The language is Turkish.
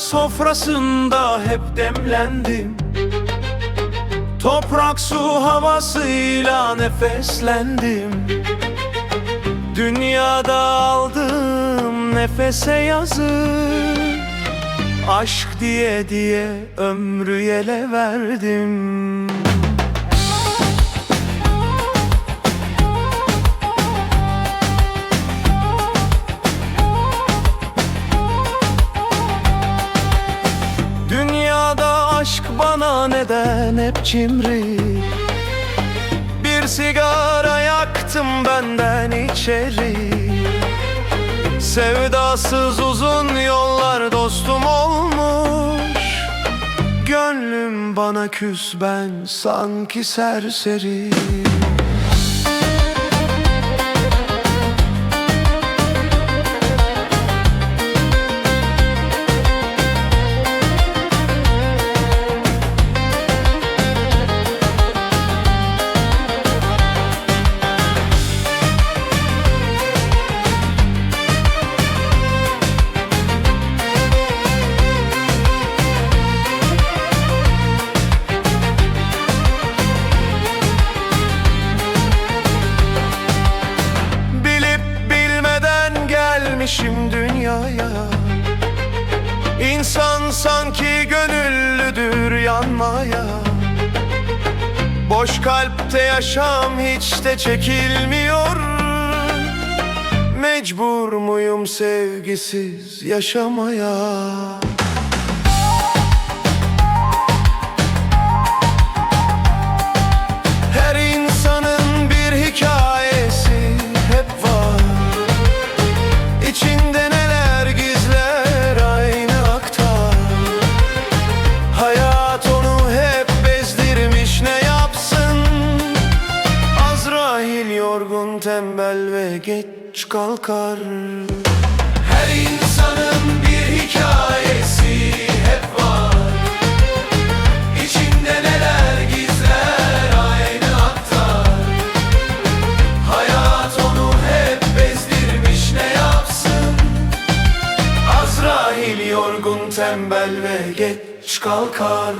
sofrasında hep demlendim. Toprak su havasıyla nefeslendim. Dünyada aldığım nefese yazık. Aşk diye diye ömrü yele verdim aşk bana neden hep cimri Bir sigara yaktım benden içeri. Sevdasız uzun yollar dostum olmuş. Gönlüm bana küs ben sanki serseri sanki gönüllüdür yanmaya. Boş kalpte yaşam hiç de çekilmiyor. Mecbur muyum sevgisiz yaşamaya yorgun tembel ve geç kalkar. Her insanın bir hikayesi hep var. İçinde neler gizler aynı aktar. Hayat onu hep bezdirmiş ne yapsın? Azrail yorgun tembel ve geç kalkar